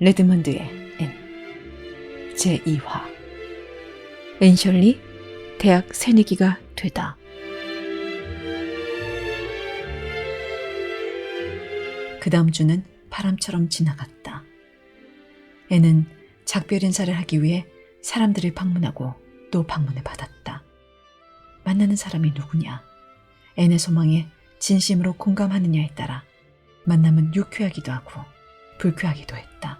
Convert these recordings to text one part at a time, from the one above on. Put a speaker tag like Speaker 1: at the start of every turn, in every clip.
Speaker 1: 레드먼드의 앤 제2화 앤셜리 대학 새내기가 되다 그 다음 주는 바람처럼 지나갔다. 애는 작별 인사를 하기 위해 사람들을 방문하고 또 방문을 받았다. 만나는 사람이 누구냐? 애의 소망에 진심으로 공감하느냐에 따라 만남은 유쾌하기도 하고 불쾌하기도 했다.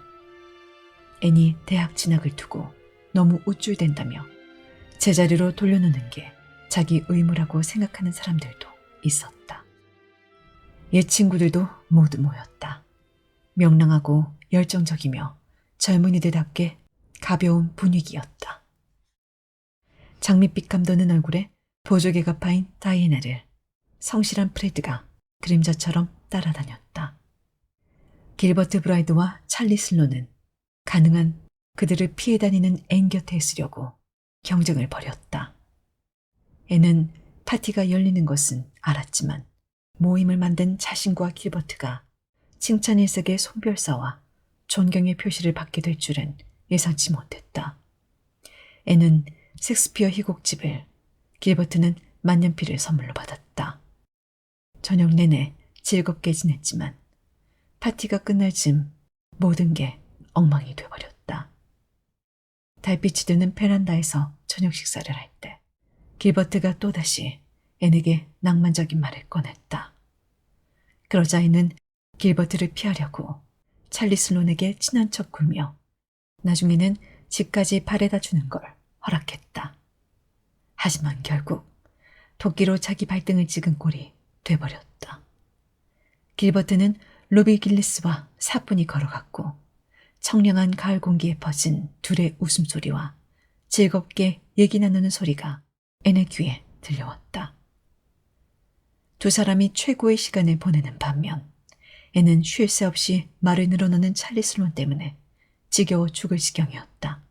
Speaker 1: 애니 대학 진학을 두고 너무 우쭐댄다며 제자리로 돌려놓는 게 자기 의무라고 생각하는 사람들도 있었다. 옛 친구들도 모두 모였다. 명랑하고 열정적이며 젊은이들답게 가벼운 분위기였다. 장밋빛 감도는 얼굴에 보조개가 파인 다이애나를 성실한 프레드가 그림자처럼 따라다녔다. 길버트 브라이드와 찰리 슬로는 가능한 그들을 피해 다니는 앤 곁에 있으려고 경쟁을 벌였다. 앤은 파티가 열리는 것은 알았지만 모임을 만든 자신과 길버트가 칭찬 일색의 송별사와 존경의 표시를 받게 될 줄은 예상치 못했다. 앤은 섹스피어 희곡집을, 길버트는 만년필을 선물로 받았다. 저녁 내내 즐겁게 지냈지만 파티가 끝날 즈음 모든 게 엉망이 돼버렸다. 달빛이 드는 베란다에서 저녁 식사를 할 때 길버트가 또다시 앤에게 낭만적인 말을 꺼냈다. 그러자 앤은 길버트를 피하려고 찰리 슬론에게 친한 척 굴며 나중에는 집까지 바래다 주는 걸 허락했다. 하지만 결국 도끼로 자기 발등을 찍은 꼴이 돼버렸다. 길버트는 로비 길리스와 사뿐히 걸어갔고 청량한 가을 공기에 퍼진 둘의 웃음소리와 즐겁게 얘기 나누는 소리가 앤의 귀에 들려왔다. 두 사람이 최고의 시간을 보내는 반면 애는 쉴 새 없이 말을 늘어놓는 찰리 슬론 때문에 지겨워 죽을 지경이었다.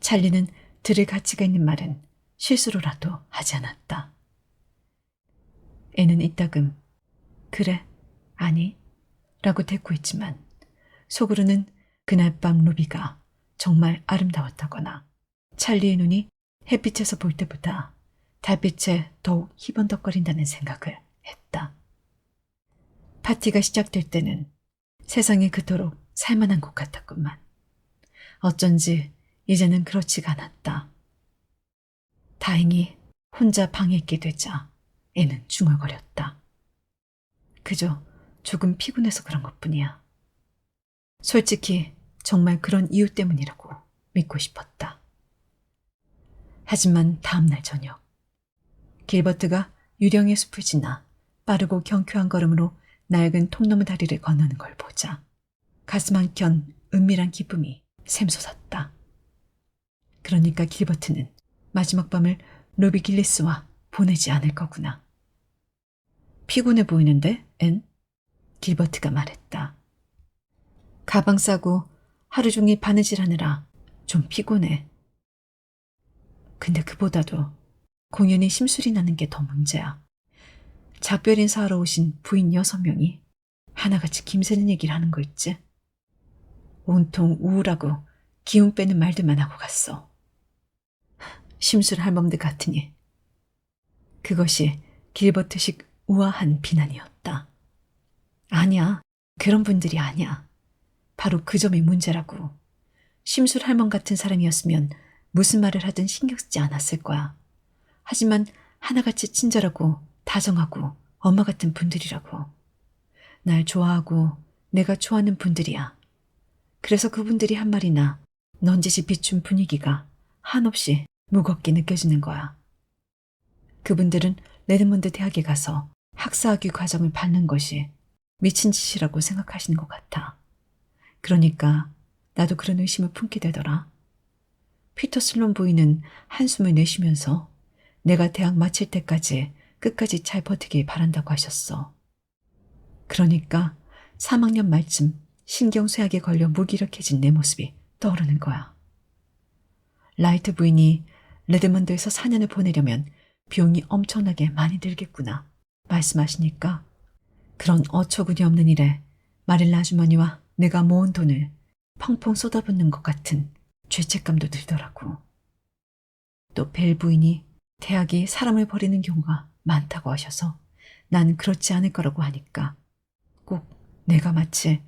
Speaker 1: 찰리는 들을 가치가 있는 말은 실수로라도 하지 않았다. 애는 이따금 그래, 아니 라고 대꾸했지만 속으로는 그날 밤 루비가 정말 아름다웠다거나 찰리의 눈이 햇빛에서 볼 때보다 달빛에 더욱 희번덕거린다는 생각을 했다. 파티가 시작될 때는 세상이 그토록 살만한 곳 같았구만. 어쩐지 이제는 그렇지가 않았다. 다행히 혼자 방에 있게 되자 애는 중얼거렸다. 그저 조금 피곤해서 그런 것 뿐이야. 솔직히 정말 그런 이유 때문이라고 믿고 싶었다. 하지만 다음날 저녁, 길버트가 유령의 숲을 지나 빠르고 경쾌한 걸음으로 낡은 통나무 다리를 건너는 걸 보자 가슴 한켠 은밀한 기쁨이 샘솟았다. 그러니까 길버트는 마지막 밤을 로비 길리스와 보내지 않을 거구나. 피곤해 보이는데, 앤? 길버트가 말했다. 가방 싸고 하루 종일 바느질하느라 좀 피곤해. 근데 그보다도 공연이 심술이 나는 게 더 문제야. 작별 인사하러 오신 부인 여섯 명이 하나같이 김새는 얘기를 하는 거 있지? 온통 우울하고 기운 빼는 말들만 하고 갔어. 심술 할멈들 같으니. 그것이 길버트식 우아한 비난이었다. 아니야. 그런 분들이 아니야. 바로 그 점이 문제라고. 심술 할멈 같은 사람이었으면 무슨 말을 하든 신경 쓰지 않았을 거야. 하지만 하나같이 친절하고 다정하고 엄마 같은 분들이라고. 날 좋아하고 내가 좋아하는 분들이야. 그래서 그분들이 한 말이나 넌지시 비춘 분위기가 한없이 무겁게 느껴지는 거야. 그분들은 레드먼드 대학에 가서 학사학위 과정을 밟는 것이 미친 짓이라고 생각하시는 것 같아. 그러니까 나도 그런 의심을 품게 되더라. 피터 슬론 부인은 한숨을 내쉬면서 내가 대학 마칠 때까지 끝까지 잘 버티길 바란다고 하셨어. 그러니까 3학년 말쯤 신경쇠약에 걸려 무기력해진 내 모습이 떠오르는 거야. 라이트 부인이 레드먼드에서 4년을 보내려면 비용이 엄청나게 많이 들겠구나 말씀하시니까 그런 어처구니 없는 일에 마릴라 아주머니와 내가 모은 돈을 펑펑 쏟아붓는 것 같은 죄책감도 들더라고. 또 벨 부인이 대학이 사람을 버리는 경우가 많다고 하셔서 난 그렇지 않을 거라고 하니까 꼭 내가 마치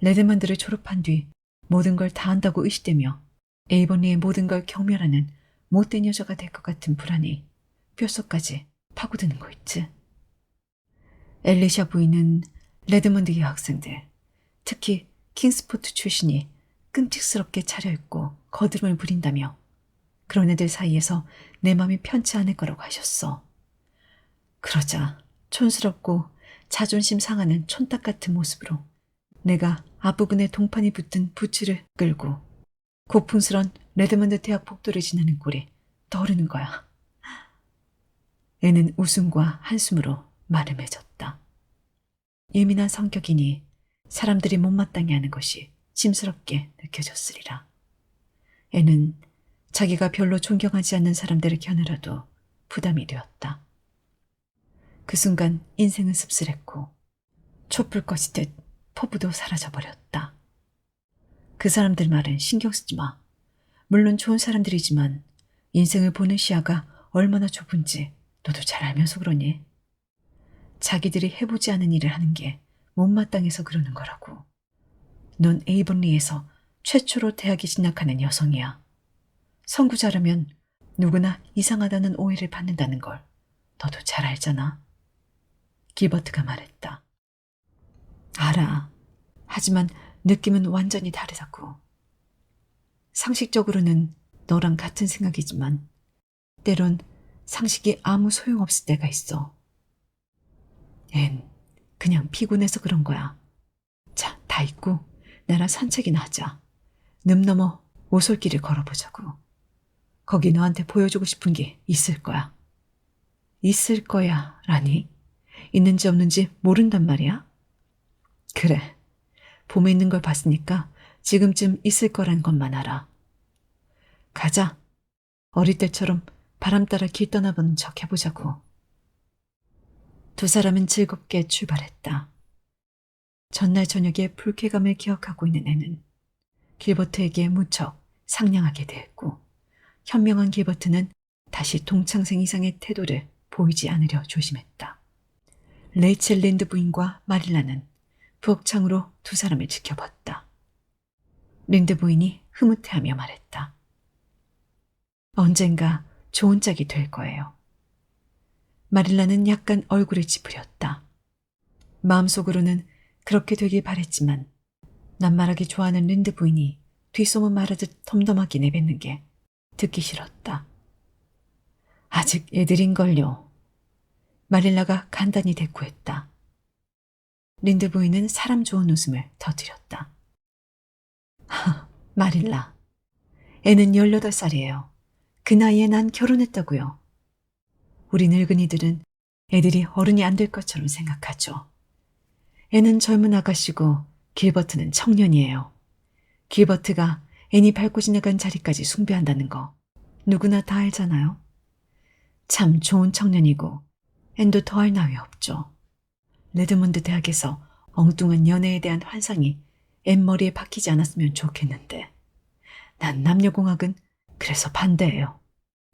Speaker 1: 레드먼드를 졸업한 뒤 모든 걸다 안다고 의시되며 에이버니의 모든 걸 경멸하는 못된 여자가 될 것 같은 불안이 뼛속까지 파고드는 거 있지. 엘리샤 부인은 레드먼드 여학생들, 특히 킹스포트 출신이 끔찍스럽게 차려입고 거드름을 부린다며 그런 애들 사이에서 내 마음이 편치 않을 거라고 하셨어. 그러자 촌스럽고 자존심 상하는 촌딱 같은 모습으로 내가 앞부분에 동판이 붙은 부츠를 끌고 고풍스런 레드먼드 대학 복도를 지나는 꼴이 떠오르는 거야. 애는 웃음과 한숨으로 마름해졌다. 예민한 성격이니 사람들이 못마땅해 하는 것이 심스럽게 느껴졌으리라. 애는 자기가 별로 존경하지 않는 사람들을 겨누라도 부담이 되었다. 그 순간 인생은 씁쓸했고 촛불 꺼지듯 포부도 사라져버렸다. 그 사람들 말은 신경 쓰지 마. 물론 좋은 사람들이지만 인생을 보는 시야가 얼마나 좁은지 너도 잘 알면서 그러니. 자기들이 해보지 않은 일을 하는 게 못마땅해서 그러는 거라고. 넌 에이번리에서 최초로 대학에 진학하는 여성이야. 선구자라면 누구나 이상하다는 오해를 받는다는 걸 너도 잘 알잖아. 기버트가 말했다. 알아. 하지만 느낌은 완전히 다르다고. 상식적으로는 너랑 같은 생각이지만 때론 상식이 아무 소용없을 때가 있어. 앤 그냥 피곤해서 그런 거야. 자, 다 있고 나랑 산책이나 하자. 늪 너머 오솔길을 걸어보자고. 거기 너한테 보여주고 싶은 게 있을 거야. 있을 거야, 라니? 있는지 없는지 모른단 말이야? 그래. 봄에 있는 걸 봤으니까 지금쯤 있을 거란 것만 알아. 가자. 어릴 때처럼 바람 따라 길 떠나보는 척 해보자고. 두 사람은 즐겁게 출발했다. 전날 저녁에 불쾌감을 기억하고 있는 애는 길버트에게 무척 상냥하게 대했고 현명한 길버트는 다시 동창생 이상의 태도를 보이지 않으려 조심했다. 레이첼 랜드 부인과 마릴라는 부엌창으로 두 사람을 지켜봤다. 랜드 부인이 흐뭇해하며 말했다. 언젠가 좋은 짝이 될 거예요. 마릴라는 약간 얼굴을 찌푸렸다. 마음속으로는 그렇게 되길 바랬지만 낱말하기 좋아하는 린드 부인이 뒷소문 말하듯 덤덤하게 내뱉는 게 듣기 싫었다. 아직 애들인걸요. 마릴라가 간단히 대꾸했다. 린드 부인은 사람 좋은 웃음을 터뜨렸다. 하, 마릴라. 애는 18살이에요. 그 나이에 난 결혼했다고요. 우리 늙은이들은 애들이 어른이 안 될 것처럼 생각하죠. 애는 젊은 아가씨고 길버트는 청년이에요. 길버트가 애니 밟고 지나간 자리까지 숭배한다는 거 누구나 다 알잖아요. 참 좋은 청년이고 앤도 더할 나위 없죠. 레드몬드 대학에서 엉뚱한 연애에 대한 환상이 앤 머리에 박히지 않았으면 좋겠는데 난 남녀공학은 그래서 반대예요.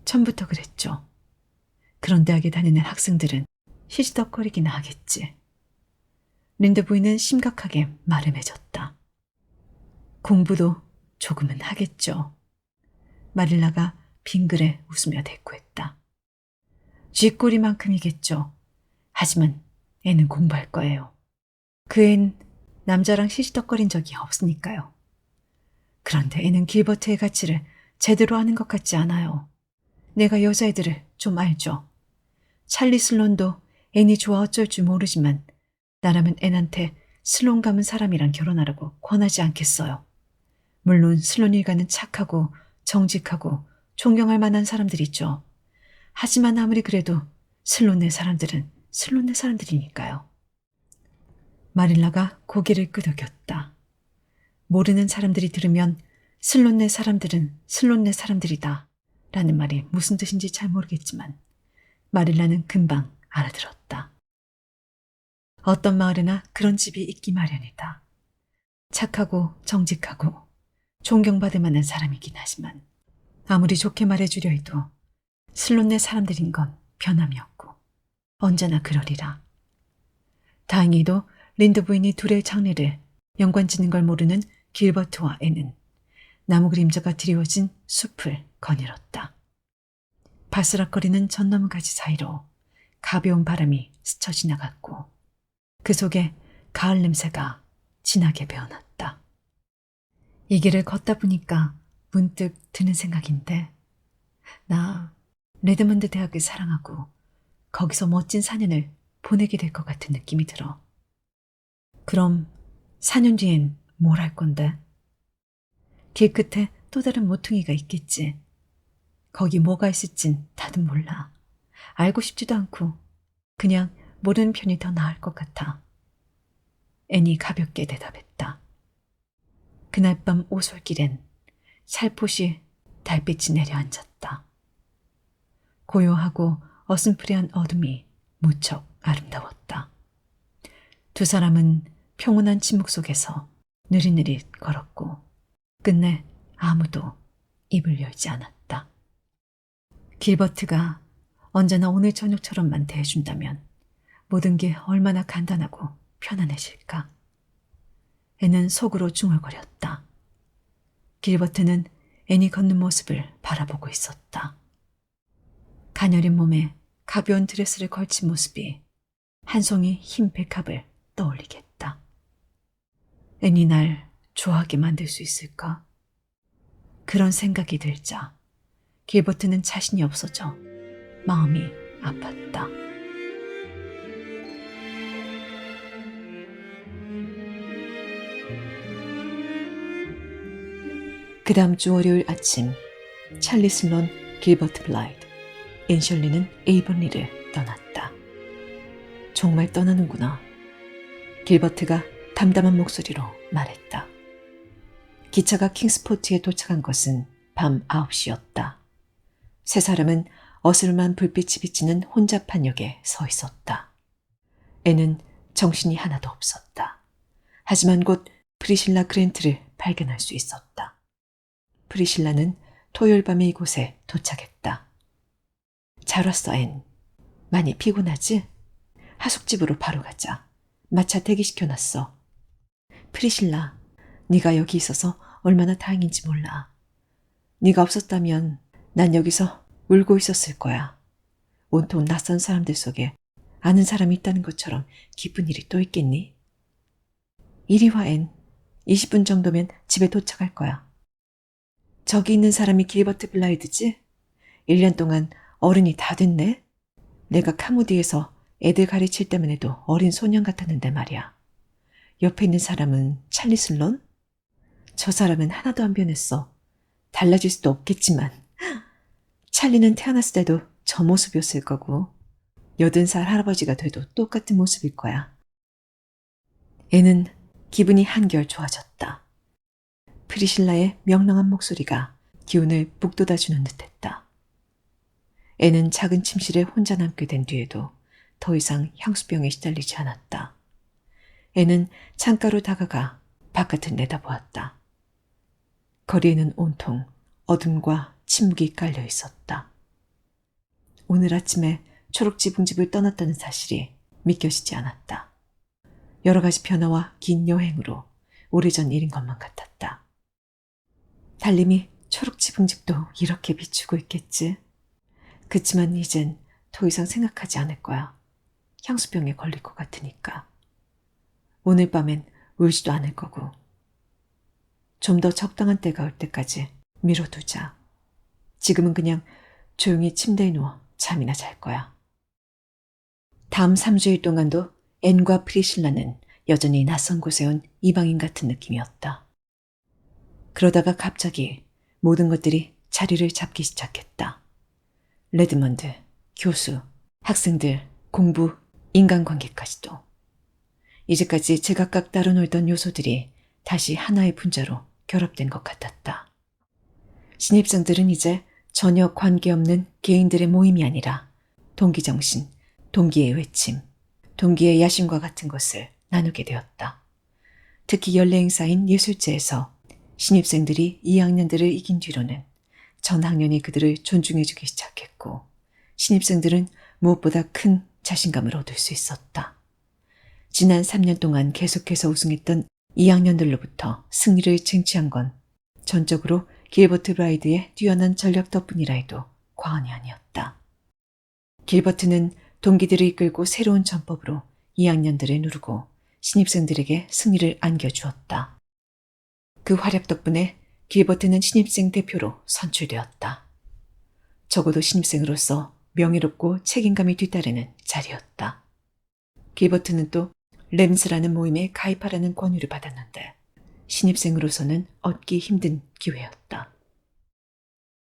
Speaker 1: 처음부터 그랬죠. 그런 대학에 다니는 학생들은 시시덕거리기나 하겠지. 린드 부인은 심각하게 마름해졌다. 공부도 조금은 하겠죠. 마릴라가 빙그레 웃으며 대꾸했다. 쥐꼬리만큼이겠죠. 하지만 애는 공부할 거예요. 그앤 남자랑 시시덕거린 적이 없으니까요. 그런데 애는 길버트의 가치를 제대로 아는 것 같지 않아요. 내가 여자애들을 좀 알죠. 찰리 슬론도 애니 좋아 어쩔 줄 모르지만 나라면 앤한테 슬론 감은 사람이랑 결혼하라고 권하지 않겠어요. 물론 슬론 일가는 착하고 정직하고 존경할 만한 사람들이죠. 하지만 아무리 그래도 슬론네 사람들은 슬론네 사람들이니까요. 마릴라가 고개를 끄덕였다. 모르는 사람들이 들으면 슬론네 사람들은 슬론네 사람들이다. 라는 말이 무슨 뜻인지 잘 모르겠지만 마릴라는 금방 알아들었다. 어떤 마을에나 그런 집이 있기 마련이다. 착하고 정직하고 존경받을 만한 사람이긴 하지만 아무리 좋게 말해주려 해도 슬론네 사람들인 건 변함이 없고 언제나 그러리라. 다행히도 린드 부인이 둘의 장례를 연관 짓는 걸 모르는 길버트와 애는 나무 그림자가 드리워진 숲을 거닐었다. 바스락거리는 전나무 가지 사이로 가벼운 바람이 스쳐 지나갔고 그 속에 가을 냄새가 진하게 배어났다. 이 길을 걷다 보니까 문득 드는 생각인데 나 레드먼드 대학을 사랑하고 거기서 멋진 4년을 보내게 될 것 같은 느낌이 들어. 그럼 4년 뒤엔 뭘 할 건데? 길 끝에 또 다른 모퉁이가 있겠지. 거기 뭐가 있을진 다들 몰라. 알고 싶지도 않고 그냥 모르는 편이 더 나을 것 같아. 애니 가볍게 대답했다. 그날 밤 오솔길엔 살포시 달빛이 내려앉았다. 고요하고 어슴푸레한 어둠이 무척 아름다웠다. 두 사람은 평온한 침묵 속에서 느릿느릿 걸었고 끝내 아무도 입을 열지 않았다. 길버트가 언제나 오늘 저녁처럼만 대해준다면 모든 게 얼마나 간단하고 편안해질까. 애는 속으로 중얼거렸다. 길버트는 애니 걷는 모습을 바라보고 있었다. 가녀린 몸에 가벼운 드레스를 걸친 모습이 한 송이 흰 백합을 떠올리겠다. 애니 날 좋아하게 만들 수 있을까? 그런 생각이 들자 길버트는 자신이 없어져 마음이 아팠다. 그 다음 주 월요일 아침 찰리 슬론, 길버트 블라이드, 앤셜리는 에이번리를 떠났다. 정말 떠나는구나. 길버트가 담담한 목소리로 말했다. 기차가 킹스포트에 도착한 것은 밤 9시였다. 세 사람은 어스름한 불빛이 비치는 혼잡한 역에 서 있었다. 애는 정신이 하나도 없었다. 하지만 곧 프리실라 그랜트를 발견할 수 있었다. 프리실라는 토요일 밤에 이곳에 도착했다. 잘 왔어, 앤. 많이 피곤하지? 하숙집으로 바로 가자. 마차 대기시켜놨어. 프리실라, 네가 여기 있어서 얼마나 다행인지 몰라. 네가 없었다면 난 여기서 울고 있었을 거야. 온통 낯선 사람들 속에 아는 사람이 있다는 것처럼 기쁜 일이 또 있겠니? 이리 와, 앤. 20분 정도면 집에 도착할 거야. 저기 있는 사람이 길버트 블라이드지? 1년 동안 어른이 다 됐네? 내가 카무디에서 애들 가르칠 때만 해도 어린 소년 같았는데 말이야. 옆에 있는 사람은 찰리 슬론? 저 사람은 하나도 안 변했어. 달라질 수도 없겠지만. 찰리는 태어났을 때도 저 모습이었을 거고, 여든 살 할아버지가 돼도 똑같은 모습일 거야. 애는 기분이 한결 좋아졌다. 프리실라의 명랑한 목소리가 기운을 북돋아주는 듯했다. 애는 작은 침실에 혼자 남게 된 뒤에도 더 이상 향수병에 시달리지 않았다. 애는 창가로 다가가 바깥을 내다보았다. 거리에는 온통 어둠과 침묵이 깔려 있었다. 오늘 아침에 초록 지붕집을 떠났다는 사실이 믿겨지지 않았다. 여러 가지 변화와 긴 여행으로 오래전 일인 것만 같았다. 달림이 초록 지붕집도 이렇게 비추고 있겠지. 그치만 이젠 더 이상 생각하지 않을 거야. 향수병에 걸릴 것 같으니까. 오늘 밤엔 울지도 않을 거고. 좀 더 적당한 때가 올 때까지 미뤄두자. 지금은 그냥 조용히 침대에 누워 잠이나 잘 거야. 다음 3주일 동안도 앤과 프리실라는 여전히 낯선 곳에 온 이방인 같은 느낌이었다. 그러다가 갑자기 모든 것들이 자리를 잡기 시작했다. 레드먼드, 교수, 학생들, 공부, 인간관계까지도. 이제까지 제각각 따로 놀던 요소들이 다시 하나의 분자로 결합된 것 같았다. 신입생들은 이제 전혀 관계없는 개인들의 모임이 아니라 동기정신, 동기의 외침, 동기의 야심과 같은 것을 나누게 되었다. 특히 연례 행사인 예술제에서 신입생들이 2학년들을 이긴 뒤로는 전 학년이 그들을 존중해주기 시작했고 신입생들은 무엇보다 큰 자신감을 얻을 수 있었다. 지난 3년 동안 계속해서 우승했던 2학년들로부터 승리를 쟁취한 건 전적으로 길버트 브라이드의 뛰어난 전력 덕분이라 해도 과언이 아니었다. 길버트는 동기들을 이끌고 새로운 전법으로 2학년들을 누르고 신입생들에게 승리를 안겨주었다. 그 활약 덕분에 길버트는 신입생 대표로 선출되었다. 적어도 신입생으로서 명예롭고 책임감이 뒤따르는 자리였다. 길버트는 또 램스라는 모임에 가입하라는 권유를 받았는데 신입생으로서는 얻기 힘든 기회였다.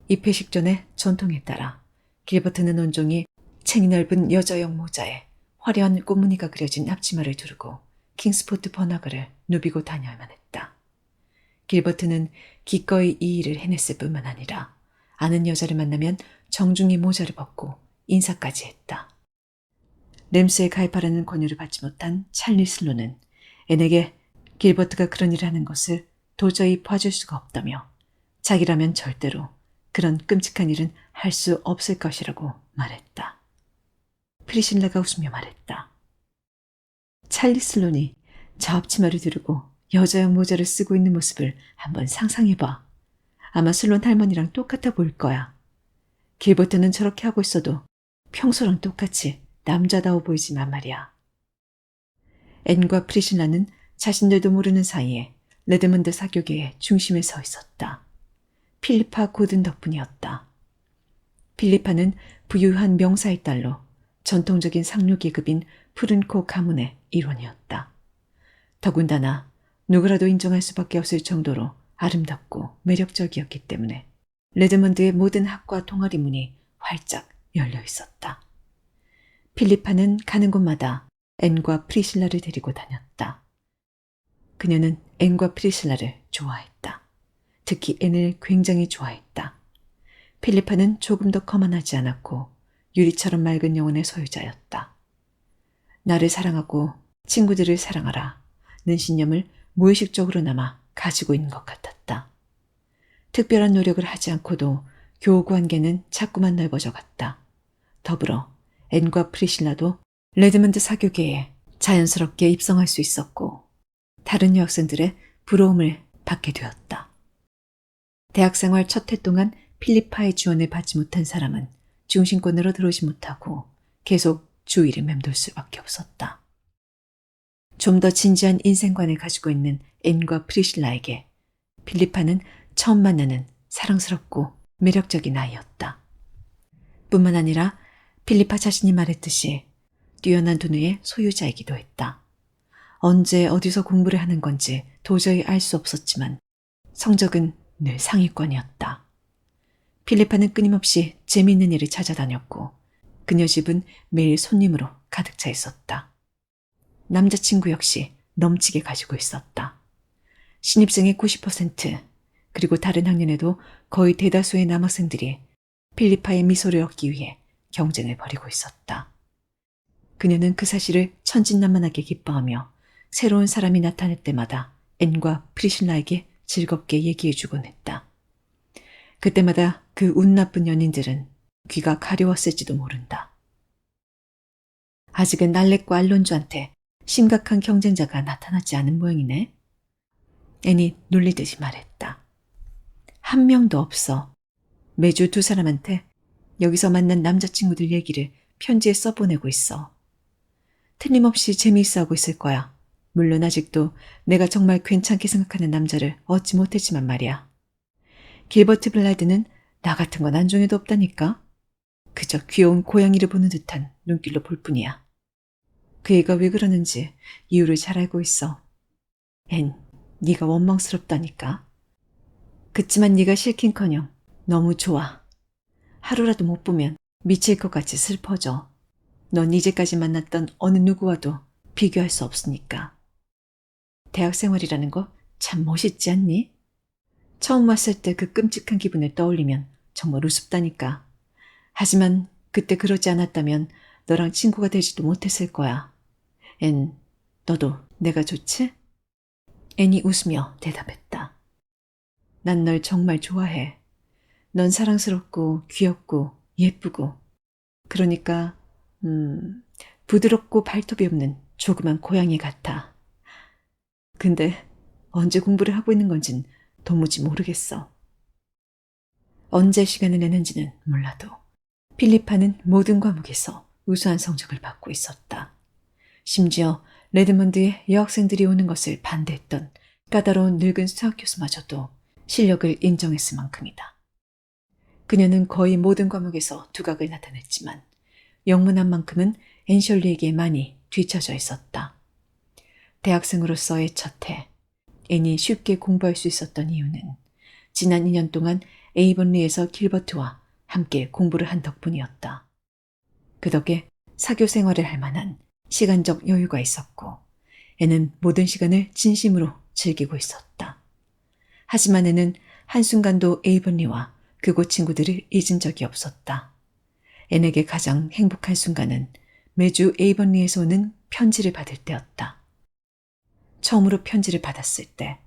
Speaker 1: 입회식 전에 전통에 따라 길버트는 온종일 챙이 넓은 여자용 모자에 화려한 꽃무늬가 그려진 앞치마를 두르고 킹스포트 번화가를 누비고 다녀야만 했다. 길버트는 기꺼이 이 일을 해냈을 뿐만 아니라 아는 여자를 만나면 정중히 모자를 벗고 인사까지 했다. 램스에 가입하라는 권유를 받지 못한 찰리 슬로는 앤에게 길버트가 그런 일을 하는 것을 도저히 봐줄 수가 없다며 자기라면 절대로 그런 끔찍한 일은 할 수 없을 것이라고 말했다. 프리실라가 웃으며 말했다. 찰리 슬론이 저 앞치마를 두르고 여자용 모자를 쓰고 있는 모습을 한번 상상해봐. 아마 슬론 할머니랑 똑같아 보일 거야. 길버트는 저렇게 하고 있어도 평소랑 똑같이 남자다워 보이지만 말이야. 앤과 프리실라는 자신들도 모르는 사이에 레드먼드 사교계의 중심에 서 있었다. 필리파 고든 덕분이었다. 필리파는 부유한 명사의 딸로 전통적인 상류 계급인 푸른코 가문의 일원이었다. 더군다나 누구라도 인정할 수밖에 없을 정도로 아름답고 매력적이었기 때문에 레드먼드의 모든 학과 동아리 문이 활짝 열려 있었다. 필리파는 가는 곳마다 앤과 프리실라를 데리고 다녔다. 그녀는 앤과 프리실라를 좋아했다. 특히 앤을 굉장히 좋아했다. 필리파는 조금 더 거만하지 않았고 유리처럼 맑은 영혼의 소유자였다. 나를 사랑하고 친구들을 사랑하라. 는 신념을 무의식적으로나마 가지고 있는 것 같았다. 특별한 노력을 하지 않고도 교우 관계는 자꾸만 넓어져 갔다. 더불어 앤과 프리실라도 레드먼드 사교계에 자연스럽게 입성할 수 있었고 다른 여학생들의 부러움을 받게 되었다. 대학생활 첫 해 동안 필리파의 지원을 받지 못한 사람은 중심권으로 들어오지 못하고 계속 주위를 맴돌 수밖에 없었다. 좀 더 진지한 인생관을 가지고 있는 앤과 프리실라에게 필리파는 처음 만나는 사랑스럽고 매력적인 아이였다. 뿐만 아니라 필리파 자신이 말했듯이 뛰어난 두뇌의 소유자이기도 했다. 언제 어디서 공부를 하는 건지 도저히 알 수 없었지만 성적은 늘 상위권이었다. 필리파는 끊임없이 재미있는 일을 찾아다녔고 그녀 집은 매일 손님으로 가득 차 있었다. 남자친구 역시 넘치게 가지고 있었다. 신입생의 90% 그리고 다른 학년에도 거의 대다수의 남학생들이 필리파의 미소를 얻기 위해 경쟁을 벌이고 있었다. 그녀는 그 사실을 천진난만하게 기뻐하며 새로운 사람이 나타날 때마다 앤과 프리실라에게 즐겁게 얘기해주곤 했다. 그때마다 그 운 나쁜 연인들은 귀가 가려웠을지도 모른다. 아직은 날렉과 알론주한테 심각한 경쟁자가 나타나지 않은 모양이네. 앤이 놀리듯이 말했다. 한 명도 없어. 매주 두 사람한테 여기서 만난 남자친구들 얘기를 편지에 써보내고 있어. 틀림없이 재미있어 하고 있을 거야. 물론 아직도 내가 정말 괜찮게 생각하는 남자를 얻지 못했지만 말이야. 길버트 블라드는 나 같은 건 안중에도 없다니까. 그저 귀여운 고양이를 보는 듯한 눈길로 볼 뿐이야. 그 애가 왜 그러는지 이유를 잘 알고 있어. 앤, 네가 원망스럽다니까. 그치만 네가 싫긴커녕 너무 좋아. 하루라도 못 보면 미칠 것 같이 슬퍼져. 넌 이제까지 만났던 어느 누구와도 비교할 수 없으니까. 대학 생활이라는 거 참 멋있지 않니? 처음 왔을 때 그 끔찍한 기분을 떠올리면 정말 우습다니까. 하지만 그때 그러지 않았다면 너랑 친구가 되지도 못했을 거야. 앤, 너도 내가 좋지? 앤이 웃으며 대답했다. 난 널 정말 좋아해. 넌 사랑스럽고 귀엽고 예쁘고. 그러니까, 음, 부드럽고 발톱이 없는 조그만 고양이 같아. 근데 언제 공부를 하고 있는 건진 도무지 모르겠어. 언제 시간을 내는지는 몰라도 필리파는 모든 과목에서 우수한 성적을 받고 있었다. 심지어 레드먼드에 여학생들이 오는 것을 반대했던 까다로운 늙은 수학 교수마저도 실력을 인정했을 만큼이다. 그녀는 거의 모든 과목에서 두각을 나타냈지만 영문학만큼은 앤셜리에게 많이 뒤처져 있었다. 대학생으로서의 첫 해, 앤이 쉽게 공부할 수 있었던 이유는 지난 2년 동안 에이번리에서 길버트와 함께 공부를 한 덕분이었다. 그 덕에 사교 생활을 할 만한 시간적 여유가 있었고, 애는 모든 시간을 진심으로 즐기고 있었다. 하지만 애는 한순간도 에이번리와 그곳 친구들을 잊은 적이 없었다. 앤에게 가장 행복한 순간은 매주 에이번리에서 오는 편지를 받을 때였다. 처음으로 편지를 받았을 때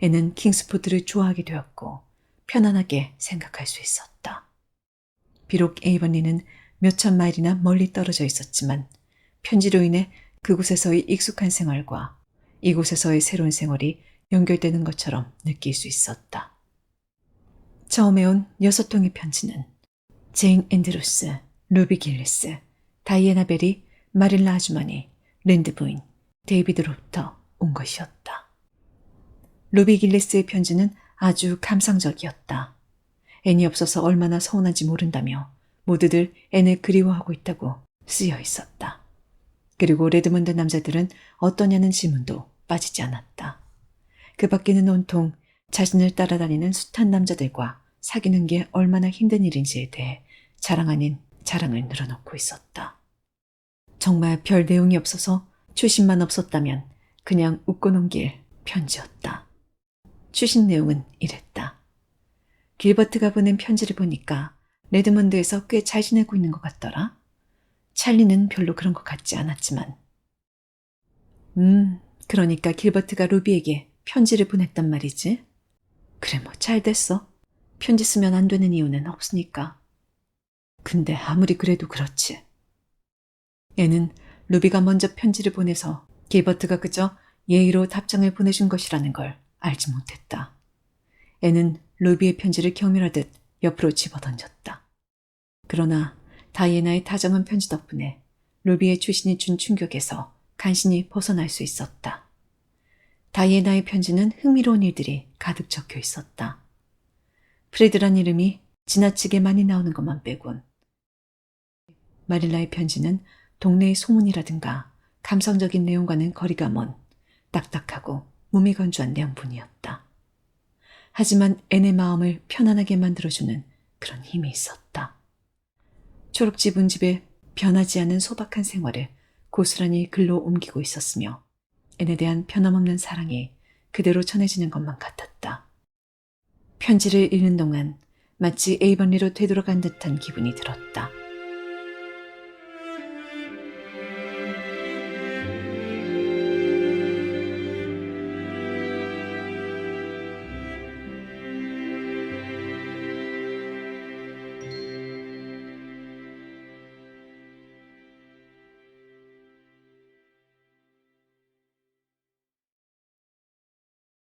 Speaker 1: 애는 킹스포드를 좋아하게 되었고 편안하게 생각할 수 있었다. 비록 에이번리는 몇천 마일이나 멀리 떨어져 있었지만 편지로 인해 그곳에서의 익숙한 생활과 이곳에서의 새로운 생활이 연결되는 것처럼 느낄 수 있었다. 처음에 온 여섯 통의 편지는 제인 앤드루스, 루비 길리스, 다이애나 베리, 마릴라 아주머니, 랜드 부인, 데이비드로부터 온 것이었다. 루비 길리스의 편지는 아주 감상적이었다. 앤이 없어서 얼마나 서운한지 모른다며 모두들 앤을 그리워하고 있다고 쓰여 있었다. 그리고 레드먼드 남자들은 어떠냐는 질문도 빠지지 않았다. 그 밖에는 온통 자신을 따라다니는 숱한 남자들과 사귀는 게 얼마나 힘든 일인지에 대해 자랑 아닌 자랑을 늘어놓고 있었다. 정말 별 내용이 없어서 추신만 없었다면 그냥 웃고 넘길 편지였다. 추신 내용은 이랬다. 길버트가 보낸 편지를 보니까 레드먼드에서 꽤 잘 지내고 있는 것 같더라. 찰리는 별로 그런 것 같지 않았지만. 음, 그러니까 길버트가 루비에게 편지를 보냈단 말이지. 그래, 뭐, 잘 됐어. 편지 쓰면 안 되는 이유는 없으니까. 근데 아무리 그래도 그렇지. 애는 루비가 먼저 편지를 보내서 길버트가 그저 예의로 답장을 보내준 것이라는 걸 알지 못했다. 애는 루비의 편지를 경멸하듯 옆으로 집어던졌다. 그러나 다이애나의 다정한 편지 덕분에 루비의 출신이 준 충격에서 간신히 벗어날 수 있었다. 다이애나의 편지는 흥미로운 일들이 가득 적혀 있었다. 프레드란 이름이 지나치게 많이 나오는 것만 빼곤 마릴라의 편지는 동네의 소문이라든가 감성적인 내용과는 거리가 먼 딱딱하고 무미건조한 내용뿐이었다. 하지만 앤의 마음을 편안하게 만들어주는 그런 힘이 있었다. 초록집 은 집에 변하지 않은 소박한 생활을 고스란히 글로 옮기고 있었으며 앤에 대한 변함없는 사랑이 그대로 전해지는 것만 같았다. 편지를 읽는 동안 마치 에이번리로 되돌아간 듯한 기분이 들었다.